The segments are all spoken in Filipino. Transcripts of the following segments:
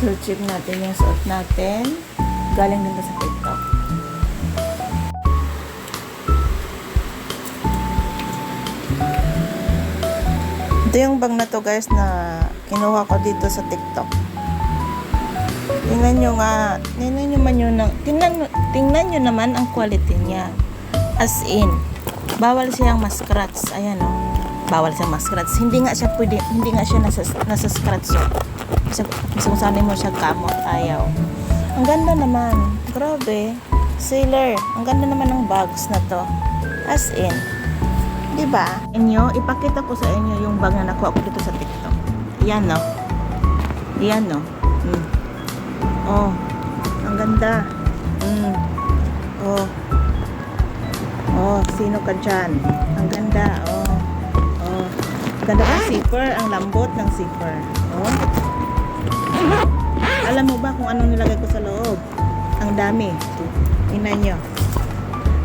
So, check natin yung suot natin. Galing din to sa TikTok. Ito yung bag na to guys na kinuha ko dito sa TikTok. Tingnan nyo nga, tingnan nyo man yun, ng- tingnan, tingnan nyo naman ang quality niya. As in, bawal siyang ma-scratch. Ayan o. Bawal siyang ma-scratch. Hindi nga siya pwede, hindi nga siya nasa, nasa scratch o. Kung saan mo siya kamot, ayaw. Ang ganda naman. Grabe. Sailor. Ang ganda naman ng bags na to. As in. Di ba? Inyo, ipakita ko sa inyo yung bag na nakuha ko dito sa TikTok. Yan no. Yan no. Mm. Oh. Ang ganda. Mm. Oh. Oh, sino ka dyan? Ang ganda, oh. Oh. Ang ganda ng zipper. Ang lambot ng zipper. Oh. Ba kung anong nilagay ko sa loob? Ang dami. Tingnan nyo.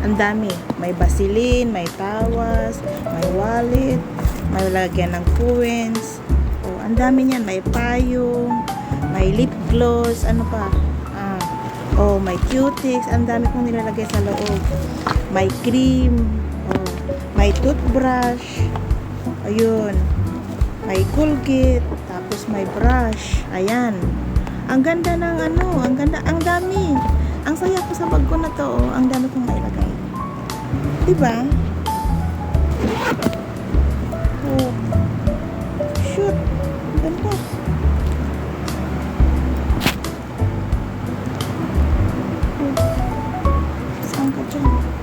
Ang dami. May basilin, may tawas, may wallet, may lagyan ng coins. Oh, ang dami niyan. May payong, may lip gloss, ano pa? Ah. Oh, may cutics. Ang dami kong nilalagay sa loob. May cream. Oh, may toothbrush. Ayun. May Colgate. Tapos may brush. Ayan. Ang ganda ng ano, ang ganda, ang dami. Ang saya ko sa bag ko na to, oh. ang dami kong nailagay. Diba? Oh. Shoot. Ganda. Oh. Saan ka dyan?